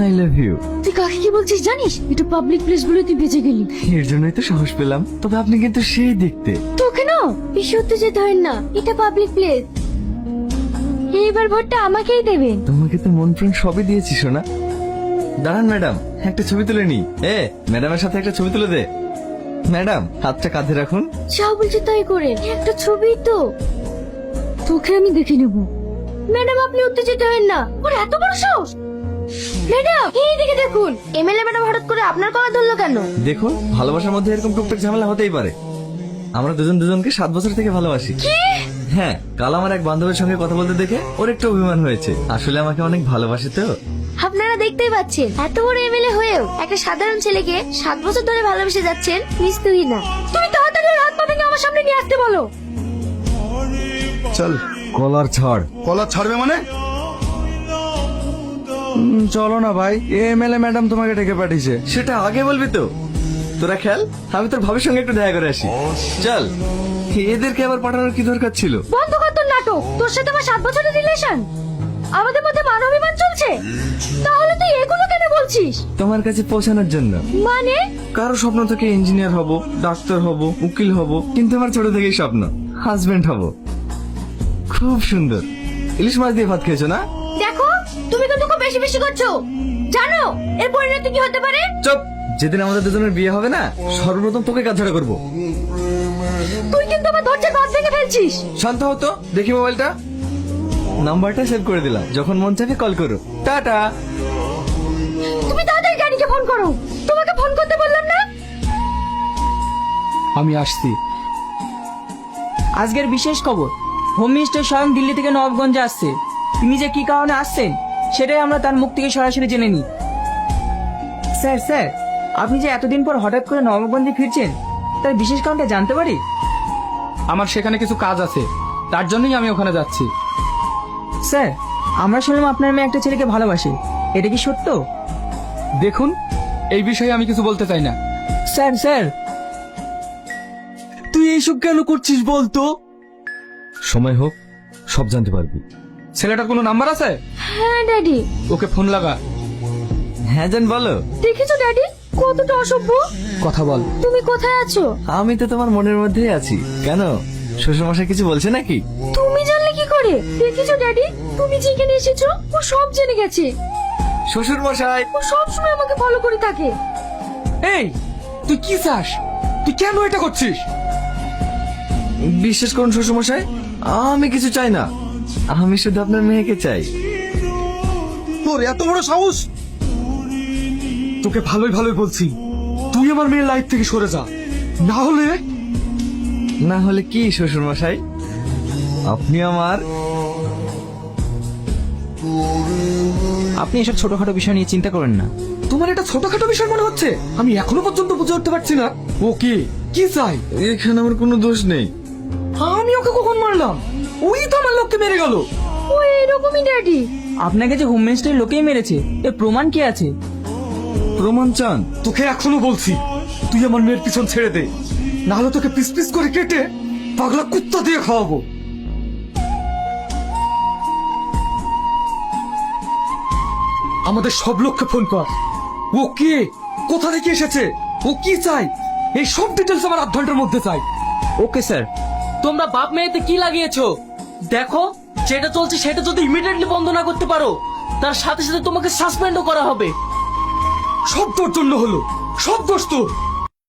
I love you তুই কাকে কি বলছিস জানিস? এটা পাবলিক প্লেস বলে তুই বেঁচে গেলি। এর জন্যই তো সাহস পেলাম। তবে আপনি কিন্তু সেই দেখতে। তোকে না বেশি উত্তেজিত হয় না এটা পাবলিক প্লেস এইবার ভোটটা আমাকেই দেবেন তোমাকে তো মন প্রাণ সবই দিয়েছি সোনা। দাঁড়ান ম্যাডাম একটা ছবি তুলে নি এ ম্যাডামের সাথে একটা ছবি তুলে দে। ম্যাডাম হাতটা কাঁধে রাখুন। যা বলছি তাই করে একটা ছবি তো। তোকে আমি দেখে নেব। ম্যাডাম আপনি উত্তেজিত হবেন না। ওর এত বড় সাহস? ম্যাডাম এই দিকে দেখুন। এমএলএ ম্যাডাম হঠাৎ করে আপনার কলা ধরলো কেন? দেখুন ভালোবাসার মধ্যে এরকম টুকটাক ঝামেলা হতেই পারে। আমরা দুজন দুজনকে সাত বছর থেকে ভালোবাসি। হ্যাঁ কাল আমার এক বান্ধবের সঙ্গে কথা বলতে দেখে ওর একটু অভিমান হয়েছে। আসলে আমাকে অনেক ভালোবাসে তো। আপনারা দেখতেই পাচ্ছেন এত বড় এম এমএলএ হয়েও একটা সাধারণ ছেলেকে সাত বছর ধরে ভালোবেসে যাচ্ছেন নিস্তুই না তুমি তাড়াতাড়ি ওর হাত পা ভেঙে আমার সামনে নিয়ে আসতে বলো। চল। কলার ছাড়। কলার ছাড়বে মানে? চলো না ভাই। এমএলএ ম্যাডাম তোমাকে ডেকে পাঠিয়েছে। সেটা আগে বলবি তো। তোরা খেল আমি তোর ভাবির সঙ্গে একটু দেখা করে আসি। চল। এদেরকে আবার পাঠানোর কি দরকার ছিল? বন্ধ কর তোর নাটক। তোর সাথে আমার সাত বছরের রিলেশন আমাদের মধ্যে মানবিমান চলছে। তাহলে তুই এগুলো কেন বলছিস? তোমার কাছে পৌঁছানোর জন্য। মানে? কারও স্বপ্ন থেকে ইঞ্জিনিয়ার হব ডাক্তার হব উকিল হব কিন্তু আমার ছোট থেকেই স্বপ্ন। হাজবেন্ড হব। খুব সুন্দর। ইলিশ মাছ দিয়ে ভাত খেয়েছো না? দেখো তুমি কিন্তু খুব বেশি বেশি করছ। জানো এর পরিণতি কি হতে পারে? চুপ! যেদিন আমাদের দুজনের বিয়ে হবে না সর্বপ্রথম তোকে কাজ ছাড়া করব। তুই কিন্তু আমার ধৈর্যের বাদ ভেঙে ফেলছিস। শান্ত হতো দেখি মোবাইলটা। নাম্বারটা সেভ করে দিলাম। যখন মন চাইবে কল করো। টাটা! তুমি তাড়াতাড়ি গাড়িকে ফোন করো। তোমাকে ফোন করতে বললাম না? আমি আসছি। আজকের বিশেষ খবর। হোম মিনিস্টার স্বয়ং দিল্লি থেকে নবাবগঞ্জে আসছে। তিনি যে কি কারণে আসছেন? সেটাই আমরা তার মুখ থেকে সরাসরি জেনে নিই। স্যার স্যার আপনি যে এতদিন পর হঠাৎ করে নবাবগঞ্জে ফিরছেন তার বিশেষ কারণটা জানতে পারি? আমার সেখানে কিছু কাজ আছে তার জন্যই আমি ওখানে যাচ্ছি। স্যার আমরা শুনলাম আপনার মেয়ে একটা ছেলেকে ভালোবাসে। এটা কি সত্য? দেখুন এই বিষয়ে আমি কিছু বলতে চাই না। Sir sir. তুই এইসব কেন করছিস বলতো? সময় হোক সব জানতে পারবি। ছেলেটার কোনো নাম্বার আছে? হ্যাঁ ড্যাডি। ওকে ফোন লাগা। হ্যাঁ জান বলো। দেখেছ ড্যাডি? কতটা অসভ্য? কথা বল। তুমি কোথায় আছো? আমি তো তোমার মনের মধ্যেই আছি। কেন? শ্বশুর মশাই কিছু বলছে নাকি? তুমি জানলে কি করে? দেখেছ ড্যাডি? তুমি যেখানে এসেছ ও সব জেনে গেছে। শ্বশুর মশাই ও সব সময় আমাকে ফলো করে থাকে। এই তুই কি চাস? তুই কেন এটা করছিস? বিশ্বাস করুন শ্বশুর মশাই আমি কিছু চাই না। আমি শুধু আপনার মেয়েকে চাই। তোর এত বড় সাহস? তোকে ভালোই ভালোই বলছি। তুই আমার মেয়ের লাইফ থেকে সরে যা। না হলে না হলে কি শ্বশুর মশাই আপনি আমার আপনি এসব ছোটখাটো বিষয় নিয়ে চিন্তা করেন না। তোমার এটা ছোটখাটো বিষয় মনে হচ্ছে? আমি এখনও পর্যন্ত বুঝে উঠতে পারছি না। ও কি? কি চাই? এখানে আমার কোনো দোষ নেই। আমি ওকে কখন মারলাম? ওই তো আমার লোককে মেরে গেল। ও এরকমই ড্যাডি আপনাকে যে হোম মিনিস্টারের লোকেই মেরেছে এর প্রমাণ কি আছে? প্রমাণ চান? তোকে এখনও বলছি তুই আমার মেয়ের পিছন ছেড়ে দে। নাহলে তোকে পিস পিস করে কেটে পাগলা কুত্তা দিয়ে খাওয়াবো। আমাদের সব লোককে ফোন কর। ও কে? কোথা থেকে এসেছে? ও কি চাই এই সব ডিটেলস আমার আধ ঘণ্টার মধ্যে চাই। Okay sir. তোমরা বাপ মেয়েতে কি লাগিয়েছো? দেখো। যেটা চলছে সেটা যদি ইমিডিয়েটলি বন্ধ না করতে পারো, তার সাথে সাথে তোমাকে সাসপেন্ডও করা হবে। সব তোর জন্য হলো। সব দোষ তোর।